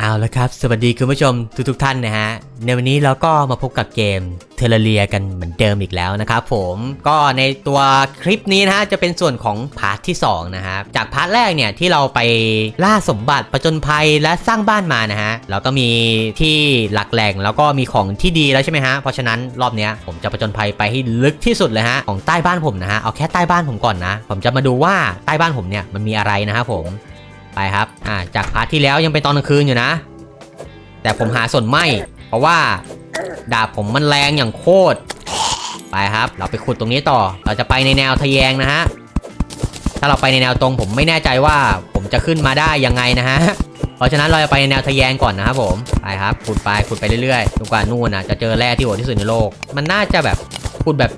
เอาละครับ สวัสดีคุณผู้ชมทุกทท่านนะฮะ ในวันนี้เราก็มาพบกับเกมเทเลเรียกันเหมือนเดิมอีกแล้วนะครับผม ก็ในตัวคลิปนี้นะฮะจะเป็นส่วนของพาร์ทที่2นะฮะจากพาร์ทแรกเนี่ยที่เราไปล่าสมบัติประจนภัยและสร้างบ้านมานะฮะแล้วก็มีที่หลักแหล่งแล้วก็มีของที่ดีแล้วใช่ไหมฮะ เพราะฉะนั้นรอบนี้ผมจะประจนภัยไปให้ลึกที่สุดเลยฮะของใต้บ้านผมนะฮะเอาแค่ใต้บ้านผมก่อนนะ ผมจะมาดูว่าใต้บ้านผมเนี่ยมันมีอะไรนะครับผม ไปครับอ่าจากพาร์ทที่แล้วยังเป็นตอนกลางคืนอยู่นะ แต่ผมหาส่วนไหมเพราะว่า ดาบผมมันแรงอย่างโคตรไปครับ เราไปขุดตรงนี้ต่อ เราจะไปในแนวทะแยงนะฮะถ้าเราไปในแนวตรงผมไม่แน่ใจว่าผมจะขึ้นมาได้ยังไงนะฮะเพราะฉะนั้นเราจะไปในแนวทะแยงก่อนนะครับผมไปครับขุดไปขุดไปเรื่อยๆจนกว่านู่นนะจะเจอแร่ที่โหดที่สุดในโลก มันน่าจะแบบขุดแบบ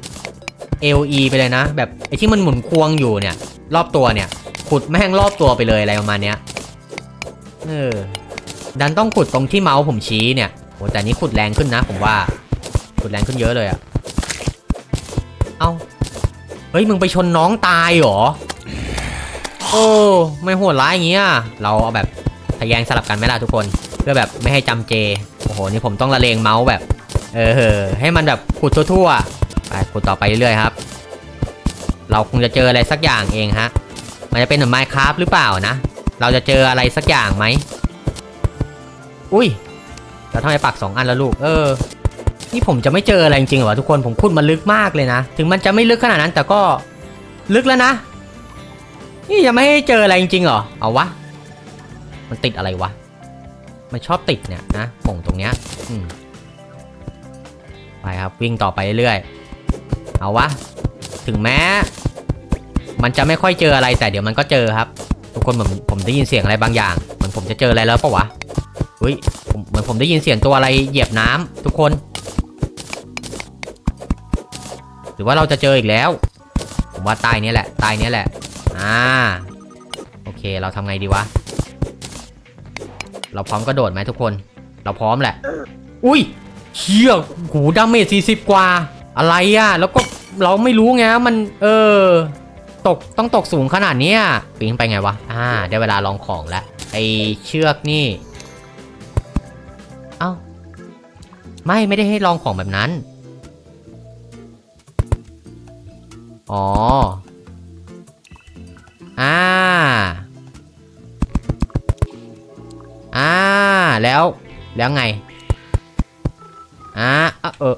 LE ไปเลยนะ แบบไอ้ที่มันหมุนควงอยู่เนี่ย รอบตัวเนี่ย ขุดแม่งรอบตัวไปเลยอะไรประมาณเนี้ยเออดันต้องขุดตรงที่เมาส์ผมชี้เนี่ยโหแต่นี้ขุดแรงขึ้นนะ ผมว่า ขุดแรงขึ้นเยอะเลยอะเอ้าเฮ้ยมึงไปชนน้องตายเหรอโอ้ไม่โหดร้ายอย่างเงี้ยเราเอาแบบทะแยงสลับกันไหมล่ะทุกคน เพื่อแบบไม่ให้จำเจโอ้โหนี่ผมต้องละเลงเมาส์แบบ เออให้มันแบบขุดทั่วๆไปขุดต่อไปเรื่อยๆครับ เราคงจะเจออะไรสักอย่างเองฮะ มันจะเป็นเหมือนไมค์คราฟหรือเปล่านะ เราจะเจออะไรสักอย่างไหม อุ้ยแล้วทำไมปักสองอันแล้วลูก เออ นี่ผมจะไม่เจออะไรจริงๆเหรอทุกคน ผมขุดมาลึกมากเลยนะ ถึงมันจะไม่ลึกขนาดนั้นแต่ก็ลึกแล้วนะ นี่จะไม่ให้เจออะไรจริงๆเหรอ เอาวะ มันติดอะไรวะ มันชอบติดเนี่ยนะป่งตรงเนี้ยอืมไปครับวิ่งต่อไปเรื่อยๆ เอาวะ ถึงแม้ มันจะไม่ค่อยเจออะไรแต่เดี๋ยวมันก็เจอครับ ทุกคนเหมือนผมได้ยินเสียงอะไรบางอย่างเหมือนผมจะเจออะไรแล้วปะวะเฮ้ยเหมือนผมได้ยินเสียงตัวอะไรเหยียบน้ำทุกคน หรือว่าเราจะเจออีกแล้ว ผมว่าใต้นี้แหละใต้นี้แหละอ่าโอเคเราทำไงดีวะเราพร้อมกระโดดไหมทุกคน เราพร้อมแหละ อุ้ยเชี่ยหูดาเมจสี่สิบกว่า อะไรอะ่ะ แล้วก็เราไม่รู้ไงมัน เออ ตกต้องตกสูงขนาดนี้ปีนไปไงวะ อ่า ได้เวลาลองของแล้ว ไอเชือกนี่ เอ้า ไม่ไม่ได้ให้ลองของแบบนั้น อ๋อ อ่า อ่า แล้ว แล้วไง อ่าเออ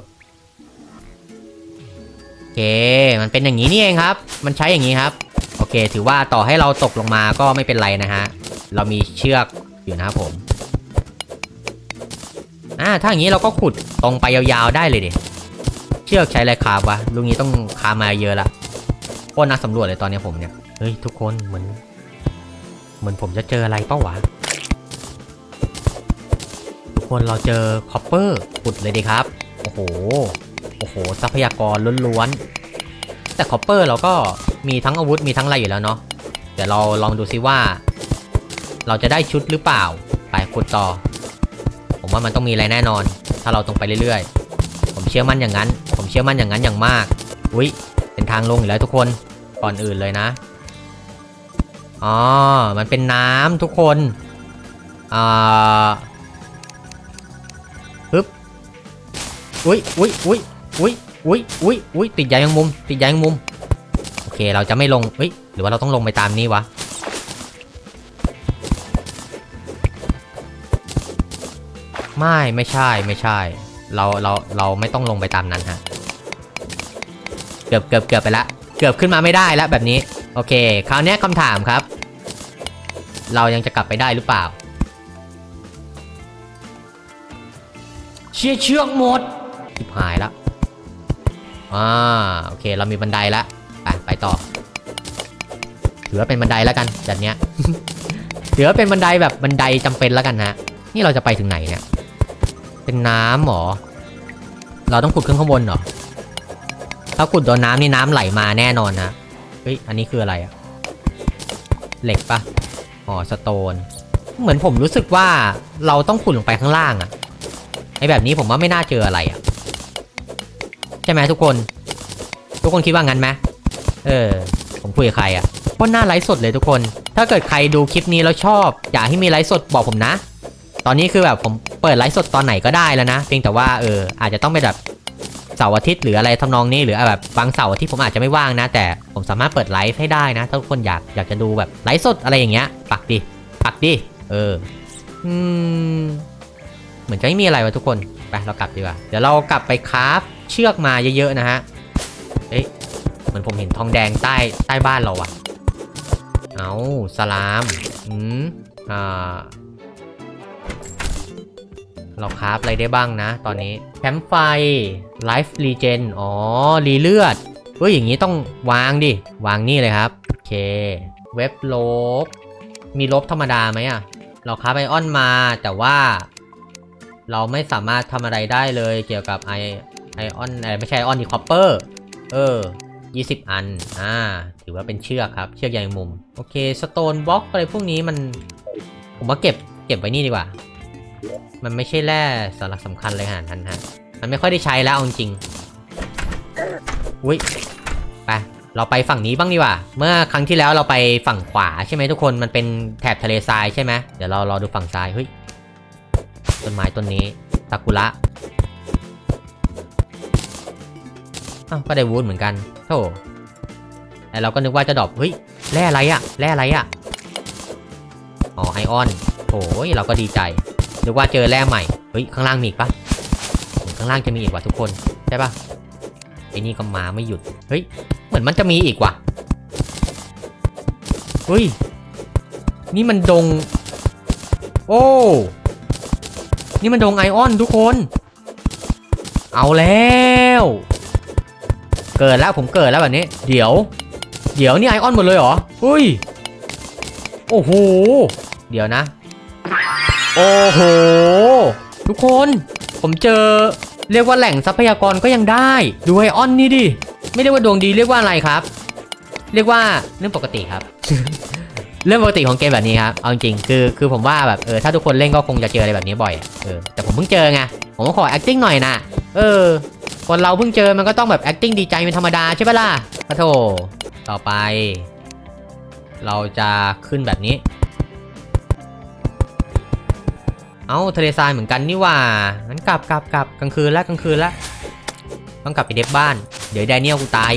เค มันเป็นอย่างนี้นี่เองครับ มันใช้อย่างนี้ครับ โอเค ถือว่าต่อให้เราตกลงมาก็ไม่เป็นไรนะฮะ เรามีเชือกอยู่นะครับผม อ่า ถ้าอย่างนี้เราก็ขุดตรงไปยาวๆได้เลยดิ เชือกใช้อะไรคาบวะ ลุงนี้ต้องคามาเยอะละโคตรนักสำรวจเลยตอนนี้ผมเนี่ย เฮ้ยทุกคนเหมือน เหมือนผมจะเจออะไรเป้าวะ ทุกคนเราเจอคอปเปอร์ขุดเลยดีครับ โอ้โห โอ้โหทรัพยากรล้วนๆ แต่คอปเปอร์เราก็มีทั้งอาวุธมีทั้งอะไรอยู่แล้วเนาะเดี๋ยวเราลองดูซิว่า เราจะได้ชุดหรือเปล่า ไปขุดต่อ ผมว่ามันต้องมีอะไรแน่นอน ถ้าเราตรงไปเรื่อยๆ ผมเชื่อมั่นอย่างนั้น ผมเชื่อมั่นอย่างนั้นอย่างมาก อุ๊ยเป็นทางลงอยู่แล้วทุกคน ก่อนอื่นเลยนะ อ๋อ มันเป็นน้ำทุกคน อ่าฮึบอุ๊ยอุ๊ยอุ๊ย อุ๊ยอุ๊ยอุ๊ยอุ๊ยติดใยยังมุม ติดใยยังมุม โอเค เราจะไม่ลงเฮ้ย หรือว่าเราต้องลงไปตามนี้วะ ไม่ ไม่ใช่ ไม่ใช่ เรา เรา เราไม่ต้องลงไปตามนั้นฮะ เกือบเกือบเกือบไปละ เกือบขึ้นมาไม่ได้แล้วแบบนี้ โอเค คราวนี้คำถามครับ เรายังจะกลับไปได้หรือเปล่า เชี่ยเชือกหมดหายแล้ว อ่าโอเค เรามีบันไดแล้วไปไปต่อ ถือว่าเป็นบันไดแล้วกันจัดเนี้ยถือว่าเป็นบันไดแบบบันไดจำเป็นแล้วกันฮะนี่เราจะไปถึงไหนเนี่ย เป็นน้ำหรอ เราต้องขุดขึ้นข้างบนหรอ ถ้าขุดโดนน้ำนี่น้ำไหลมาแน่นอนนะเฮ้ยอันนี้คืออะไรอะเหล็กปะอ๋อสโตน เหมือนผมรู้สึกว่าเราต้องขุดลงไปข้างล่างอะไอแบบนี้ผมว่าไม่น่าเจออะไรอะ ใช่ไหมทุกคน ทุกคนคิดว่างั้นไหมเออ ผมคุยกับใครอะโคตรน่าไลฟ์สดเลยทุกคน ถ้าเกิดใครดูคลิปนี้แล้วชอบ อยากให้มีไลฟ์สดบอกผมนะ ตอนนี้คือแบบผมเปิดไลฟ์สดตอนไหนก็ได้แล้วนะ เพียงแต่ว่าเอออาจจะต้องเป็นแบบเสาร์อาทิตย์หรืออะไรทำนองนี้หรือแบบบางเสาร์อาทิตย์ผมอาจจะไม่ว่างนะ แต่ผมสามารถเปิดไลฟ์ให้ได้นะ ถ้าทุกคนอยากอยากจะดูแบบไลฟ์สดอะไรอย่างเงี้ยปักดิปักดิเอออืมเหมือนจะไม่มีอะไรวะทุกคนไปเรากลับดีกว่าเดี๋ยวเรากลับไปคราฟ เชือกมาเยอะๆนะฮะ เอ๊ะเหมือนผมเห็นทองแดงใต้ใต้บ้านเราอะเอาสลามอืมอ่าเราคราฟอะไรได้บ้างนะ ตอนนี้แคมป์ไฟไลฟ์รีเจนอ๋อ รีเลือดเฮ้ยอย่างนี้ต้องวางดิ วางนี่เลยครับ โอเค เว็บลบ มีลบธรรมดาไหมอะเราคราฟไอออนมาแต่ว่า เราไม่สามารถทำอะไรได้เลยเกี่ยวกับไอ ไอออนออไม่ใช่ไอออนดีคอปเปอร์เออ20อัน อ่า ถือว่าเป็นเชือกครับ เชือกใยมุม โอเค สโตนบล็อกอะไรพวกนี้มัน ผมว่าเก็บ เก็บไว้นี่ดีกว่า มันไม่ใช่แร่สาระสำคัญเลยขนาดนั้นฮะ มันไม่ค่อยได้ใช้แล้วจริงๆอุ้ย ไป เราไปฝั่งนี้บ้างดีกว่า เมื่อครั้งที่แล้วเราไปฝั่งขวาใช่ไหมทุกคน มันเป็นแถบทะเลทรายใช่ไหม เดี๋ยวเรารอดูฝั่งซ้าย เฮ้ย ต้นไม้ต้นนี้ ซากุระ อ้าวก็ได้วูดเหมือนกันโธ่แต่เราก็นึกว่าจะดรอปเฮ้ยแร่อะไรอะแร่อะไรอะอ๋อไอออนโอ้ยเราก็ดีใจนึกว่าเจอแร่ใหม่เฮ้ยข้างล่างมีอีกปะข้างล่างจะมีอีกว่ะทุกคนใช่ปะไอ้นี่ก็มาไม่หยุดเฮ้ยเหมือนมันจะมีอีกว่ะเฮ้ยนี่มันดง โอ้ นี่มันดงไอออนทุกคน เอาแล้ว เกิดแล้วผมเกิดแล้วแบบนี้ เดี๋ยว เดี๋ยวนี่ไอออนหมดเลยเหรอเฮ้ยโอ้โห เดี๋ยวนะ โอ้โห ทุกคนผมเจอเรียกว่าแหล่งทรัพยากรก็ยังได้ ดูไอออนนี่ดิ ไม่เรียกว่าดวงดีเรียกว่าอะไรครับ เรียกว่าเรื่องปกติครับ เรื่องปกติของเกมแบบนี้ครับเอาจริงคือคือผมว่าแบบเออถ้าทุกคนเล่นก็คงจะเจออะไรแบบนี้บ่อยเออแต่ผมเพิ่งเจอไงผมก็ขอ acting หน่อยนะเออ คนเราเพิ่งเจอมันก็ต้องแบบ acting ดีใจเป็นธรรมดาใช่ปะล่ะพะโถต่อไป เราจะขึ้นแบบนี้ เอาทะเลทรายเหมือนกันนี่ว่างั้นกลับกลับกลับกลางคืนแล้วกลางคืนแล้วต้องกลับไปเด็บบ้าน เดี๋ยวไดเนียลกูตาย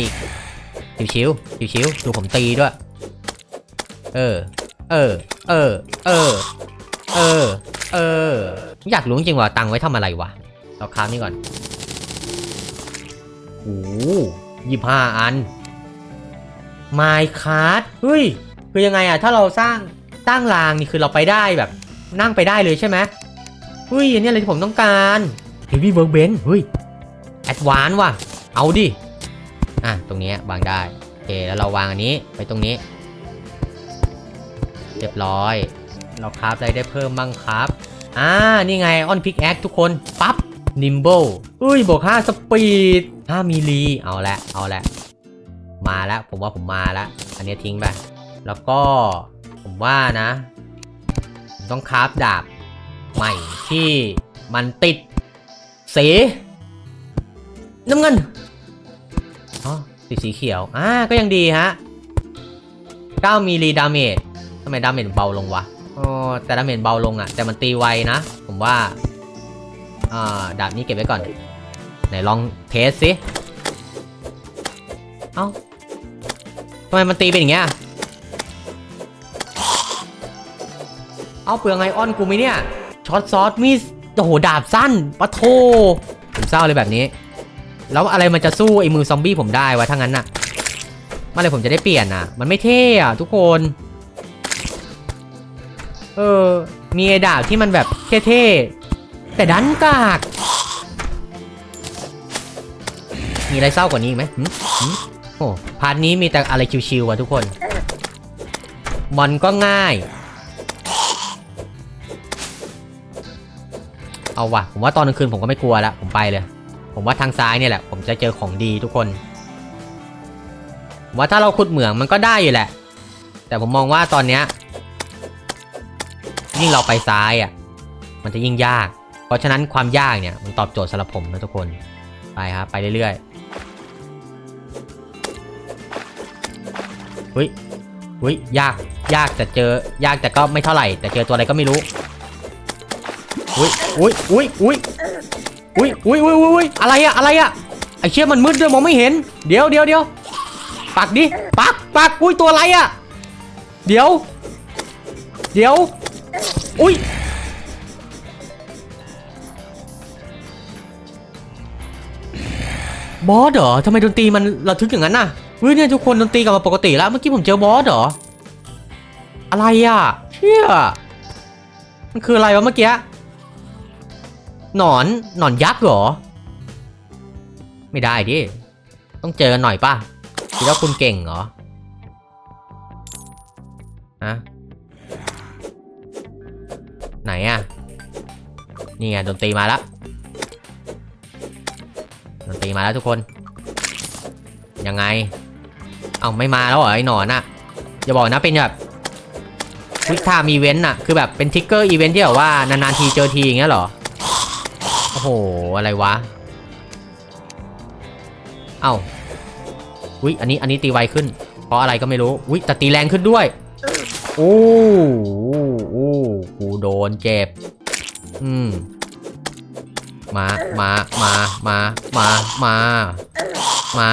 อีกชิวชิวชิวๆดูผมตีด้วย เออ เออ เออ เออ เออ เออ อยากรู้จริงว่าตังไว้ทำอะไรวะ เราค้านี่ก่อน โอ้ยี่ห้าอันไมค์คาร์ดเฮ้ย คือยังไงอะถ้าเราสร้างสร้งรางนี่คือเราไปได้แบบ นั่งไปได้เลยใช่ไหมเฮ้ยอันนี้อะไรที่ผมต้องการ Heavy Workbench เฮ้ยแอดวานว่ะ เอาดิ อะ ตรงนี้วางได้โอเคแล้วเราวางอันนี้ไปตรงนี้ เรียบร้อย เราคราฟอะไรได้เพิ่มบ้างครับ อ่า นี่ไงออนพิกแอคทุกคน ปั๊บ นิมเบิลอุ้ยบวก5สปีด5มิลลีเอาละเอาละมาแล้วผมว่าผมมาแล้วอันนี้ทิ้งไปแล้วก็ผมว่านะผมต้องคราฟดาบใหม่ที่มันติดสีน้ำเงินอ๋อติดสีเขียวอ่าก็ยังดีฮะ9มิลลีดาเมจทำไมดาเมจเบาลงวะอ๋อแต่ดาเมจเบาลงอะแต่มันตีไวนะ ผมว่า ดาบนี้เก็บไว้ก่อน ไหนลองเทสสิ เอ้าทำไมมันตีเป็นอย่างเงี้ย เอ้าเปลืองไอออนกูไหมเนี่ย ช็อตซอสมีดโอ้โห ดาบสั้นปะโทผมเศร้าเลยแบบนี้ แล้วอะไรมันจะสู้ไอ้มือซอมบี้ผมได้วะถ้างั้นน่ะมื่อไหรผมจะได้เปลี่ยนอะ มันไม่เท่อะทุกคน เออ มีไอ้ดาบที่มันแบบเท่ๆ แต่ดันกาก มีอะไรเศร้ากว่านี้อีกไหมหึหึโอ้พาร์ทนี้มีแต่อะไรชิวๆว่ะทุกคนมอนก็ง่าย เอาว่ะ ผมว่าตอนกลางคืนผมก็ไม่กลัวล้วผมไปเลย ผมว่าทางซ้ายเนี่ยแหละ ผมจะเจอของดีทุกคนผมว่าถ้าเราขุดเหมืองมันก็ได้อยู่แหละ แต่ผมมองว่าตอนเนี้ยยิ่งเราไปซ้ายอะ มันจะยิ่งยาก เพราะฉะนั้นความยากเนี่ยมันตอบโจทย์สำหรับผมนะทุกคน ไปครับไปเรื่อยๆเฮ้ยเฮ้ยยากยากแต่เจอยากแต่ก็ไม่เท่าไหร่ แต่เจอตัวอะไรก็ไม่รู้อุ้ยอุ้ยอุ้ยอุ้ยอุ้ยอุ้ยอุ้ยอุ้ยอะไรอะอะไรอะไอเชี่ยมันมืดด้วยมองไม่เห็น เดี๋ยวเดี๋ยวเดี๋ยวปักดิปักปักอุ้ยตัวอะไรอะเดี๋ยว เดี๋ยว อุ้ย บอสเหรอทำไมดนตรีมันระทึกอย่างนั้นน่ะเฮ้ยเนี่ยทุกคนดนตรีกลับมาปกติแล้ว เมื่อกี้ผมเจอบอสเหรอ อะไรอะ เชี่ย มันคืออะไรวะเมื่อกี้ หนอน หนอนยักษ์เหรอ ไม่ได้ดิ ต้องเจอกันหน่อยป่ะคิดว่าคุณเก่งเหรอ ฮะ ไหนอะ นี่ไงดนตรีมาแล้ว ดนตรีมาแล้วทุกคน ยังไง เอาไม่มาแล้วเหรอไอ้หนอนอะอย่าบอกนะเป็นแบบควิกไทม์อีเวนต์อะคือแบบเป็นทิกเกอร์อีเวนต์ที่แบบว่านานๆทีเจอทีอย่างเงี้ยเหรอ โอ้โห อะไรวะ เอ้าอุ้ยอันนี้อันนี้ตีไวขึ้น เพราะอะไรก็ไม่รู้อุ้ยแต่ตีแรงขึ้นด้วยโอ้โหโอ้กูโดนเจ็บ อืม มามามามามามามา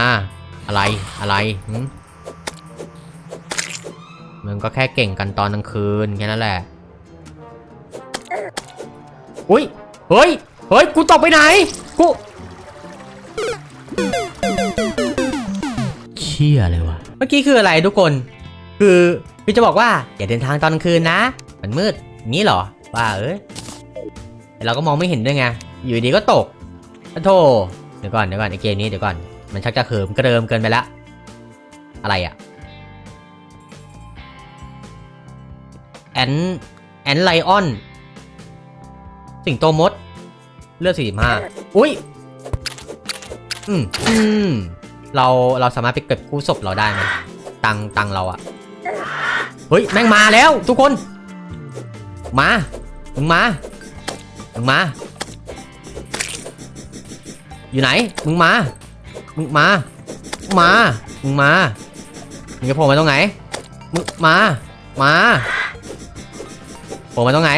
อะไรอะไรหึมึงก็แค่เก่งกันตอนกลางคืนแค่นั้นแหละอุ้ยเฮ้ยเฮ้ยกูตกไปไหนกูเชี่ยเลยวะเมื่อกี้คืออะไรทุกคน คือคือจะบอกว่าอย่าเดินทางตอนกลางคืนนะ มันมืดงี้หรอว่าเอ้ยแต่เราก็มองไม่เห็นด้วยไง อยู่ดีก็ตกอโธ่เดี๋ยวก่อนเดี๋ยวก่อนไอเกมนี้เดี๋ยวก่อน มันชักจะเขิมกระเดิมเกินไปละ อะไรอะแอนแอนไลออน สิงโตมด เลือดสี่สิบห้าอุ้ย อืมอืมเราเราสามารถไปเก็บคู่ศพเราได้ไหมตังตังเราอะเฮ้ย แม่งมาแล้วทุกคน มา มึงมา มึงมา อยู่ไหน มึงมา มึงมา มา มึงมา มึงจะโผล่มาตรงไหน มึงมา มาโผล่มาตรงไหน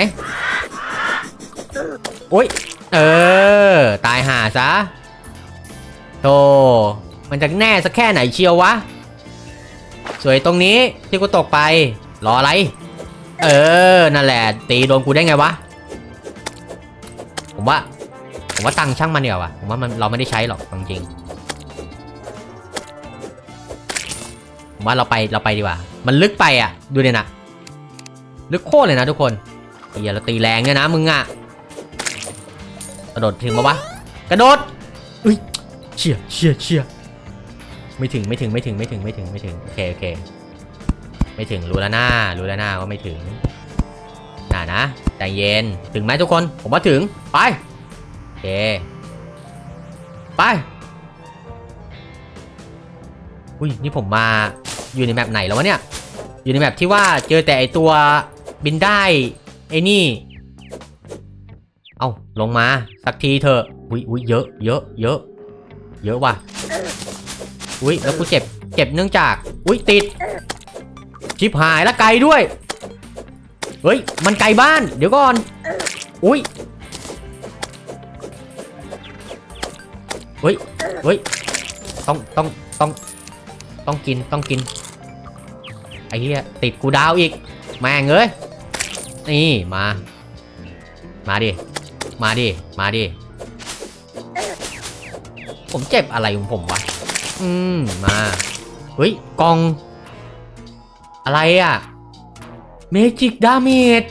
โอ้ย เออ ตายห่าซะโธ่มันจะแน่สักแค่ไหนเชียววะ สวยตรงนี้ที่กูตกไป รออะไร เออ นั่นแหละ ตีโดนกูได้ไงวะ ผมว่า ผมว่าตังช่างมันเดียววะผมว่ามันเราไม่ได้ใช้หรอกจริงผมว่าเราไปเราไปดีกว่า มันลึกไปอะดูเนี่ยนะลึกโคตรเลยนะทุกคนเฮียเราตีแรงเนี่ยนะมึงอะกระโดดถึงปะวะกระโดดอุ้ยเชี่ยเชี่ยเชี่ยไม่ถึงไม่ถึงไม่ถึงไม่ถึงไม่ถึงไม่ถึงโอเคโอเค ไม่ถึงรู้แล้วหน้ารู้แล้วหน้าว่าไม่ถึงน่านะใจเย็นถึงไหมทุกคน ผมว่าถึงไป เค ไป อุ้ย นี่ผมมาอยู่ในแมปไหนแล้ววะเนี่ย อยู่ในแมปที่ว่าเจอแต่ไอตัวบินได้ ไอ้นี่ เอาลงมาสักทีเถอะ อุ้ยอุ้ยเยอะเยอะเยอะเยอะว่ะ อุ้ยแล้วกูเจ็บ เจ็บเนื่องจาก อุ้ยติด ชิบหายแล้วไกลด้วย เฮ้ย มันไกลบ้าน เดี๋ยวก่อน อุ้ย เฮ้ยเฮ้ยต้องต้องต้องต้องกินต้องกินไอ้เหี้ยติดกูดาวอีกแม่งเอ้ยนี่มา มาดิมาดิมาดิผมเจ็บอะไรของผมวะอืมมาเฮ้ยกอง อะไรอะ่ะเมจิกดาเมจ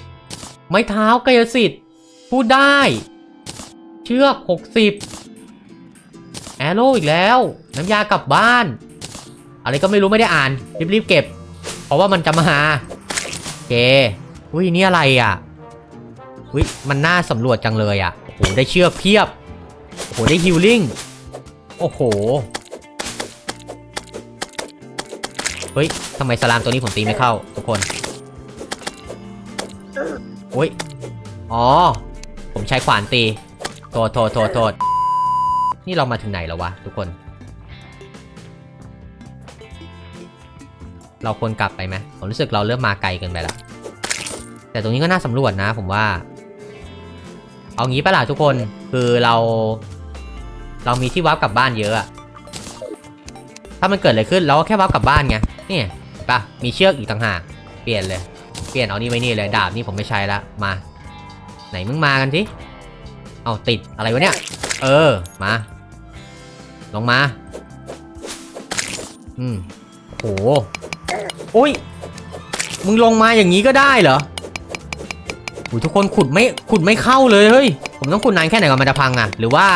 ไม้เท้ากายสิทธิ์พูดได้ เชือก 60 แอโร่อีกแล้ว น้ำยากลับบ้าน อะไรก็ไม่รู้ไม่ได้อ่าน รีบๆเก็บ เพราะว่ามันจะมาหาโอเคอุ้ยนี่อะไรอะอุ้ยมันน่าสำรวจจังเลยอะโอ้โหได้เชือกเพียบโอ้โหได้ฮิลลิ่งโอ้โหเฮ้ยทำไมสลามตัวนี้ผมตีไม่เข้าทุกคนโอ้ยอ๋อ ผมใช้ขวานตี โทษโทษโทษโทษ นี่เรามาถึงไหนแล้ววะทุกคน เราควรกลับไปไหมผมรู้สึกเราเริ่มมาไกลเกินไปละแต่ตรงนี้ก็น่าสำรวจนะ ผมว่า เอางี้ปะล่ะทุกคนคือเรา เรามีที่วับกลับบ้านเยอะอะถ้ามันเกิดอะไรขึ้นเราก็แค่วับกลับบ้านไงนี่ปะมีเชือกอีกต่างหากเปลี่ยนเลย เปลี่ยนเอานี่ไว้นี่เลยดาบนี่ผมไม่ใช้ละมา ไหนมึงมากันทีเอาติดอะไรวะเนี่ย เออ มา ลงมา อืมโหโอ้ย มึงลงมาอย่างนี้ก็ได้เหรอโอ้ยทุกคนขุดไม่ขุดไม่เข้าเลยเฮ้ย ผมต้องขุดนานแค่ไหนก่อนมันจะพังอะหรือว่า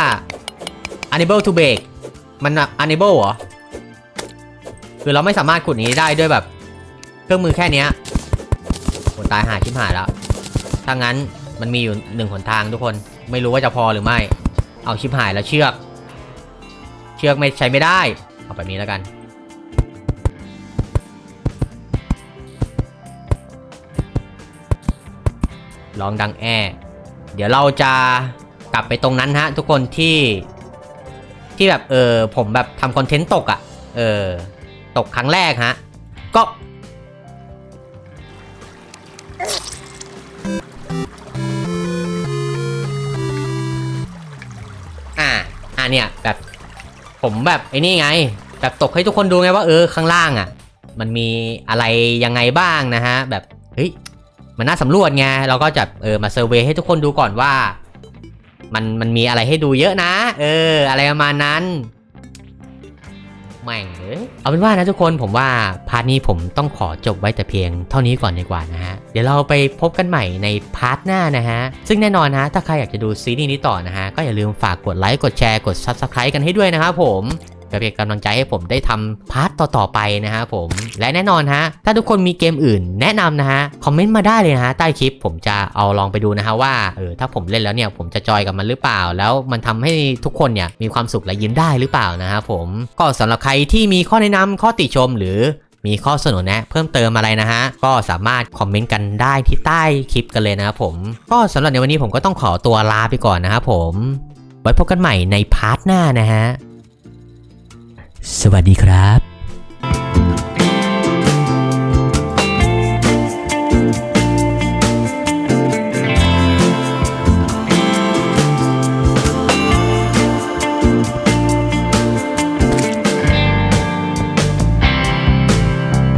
unable to break มันอะ unable เหรอ คือเราไม่สามารถขุดนี้ได้ด้วยแบบ เครื่องมือแค่นี้ยโหตายหาชิบหายแล้ว ถ้างั้นมันมีอยู่หนึ่งหนทางทุกคน ไม่รู้ว่าจะพอหรือไม่ เอาชิบหายแล้วเชือก เชือกไม่ใช้ไม่ได้ เอาแบบนี้แล้วกันร้องดังแอเดี๋ยวเราจะกลับไปตรงนั้นฮะ ทุกคนที่ที่แบบเออผมแบบทำคอนเทนต์ตกอะ่ะ เออ ตกครั้งแรกฮะ ก็อ่าอ่าเนี่ยแบบ ผมแบบไอ้นี่ไงแบบตกให้ทุกคนดูไงว่าเออข้างล่างอะ่ะ มันมีอะไรยังไงบ้างนะฮะ แบบเฮ้ยมันน่าสำรวจไงเราก็จะเออมาเซอร์เวยให้ทุกคนดูก่อนว่า มันมันมีอะไรให้ดูเยอะนะ เออ อะไรประมาณนั้น แม่งเอ้ยเอาเป็นว่านะทุกคนผมว่าพาร์ทนี้ผมต้องขอจบไว้แต่เพียงเท่านี้ก่อนดีกว่านะฮะ เดี๋ยวเราไปพบกันใหม่ในพาร์ทหน้านะฮะ ซึ่งแน่นอนนะถ้าใครอยากจะดูซีรีส์นี้ต่อนะฮะ ก็อย่าลืมฝากกดไลค์กดแชร์กด Subscribe กันให้ด้วยนะครับผม เพื่อเป็นกำลังใจให้ผมได้ทำพาร์ทต่อๆไปนะฮะผมและแน่นอนฮะถ้าทุกคนมีเกมอื่นแนะนำนะฮะคอมเมนต์มาได้เลยนะฮะใต้คลิปผมจะเอาลองไปดูนะฮะว่าเออถ้าผมเล่นแล้วเนี่ยผมจะจอยกับมันหรือเปล่า แล้วมันทำให้ทุกคนเนี่ยมีความสุขและยิ้มได้หรือเปล่านะฮะผมก็สำหรับใครที่มีข้อแนะนำข้อติชมหรือมีข้อเสนอแนะเพิ่มเติมอะไรนะฮะ ก็สามารถคอมเมนต์กันได้ที่ใต้คลิปกันเลยนะครับผม ก็สำหรับในวันนี้ผมก็ต้องขอตัวลาไปก่อนนะครับผม ไว้พบกันใหม่ในพาร์ทหน้านะฮะ สวัสดีครับ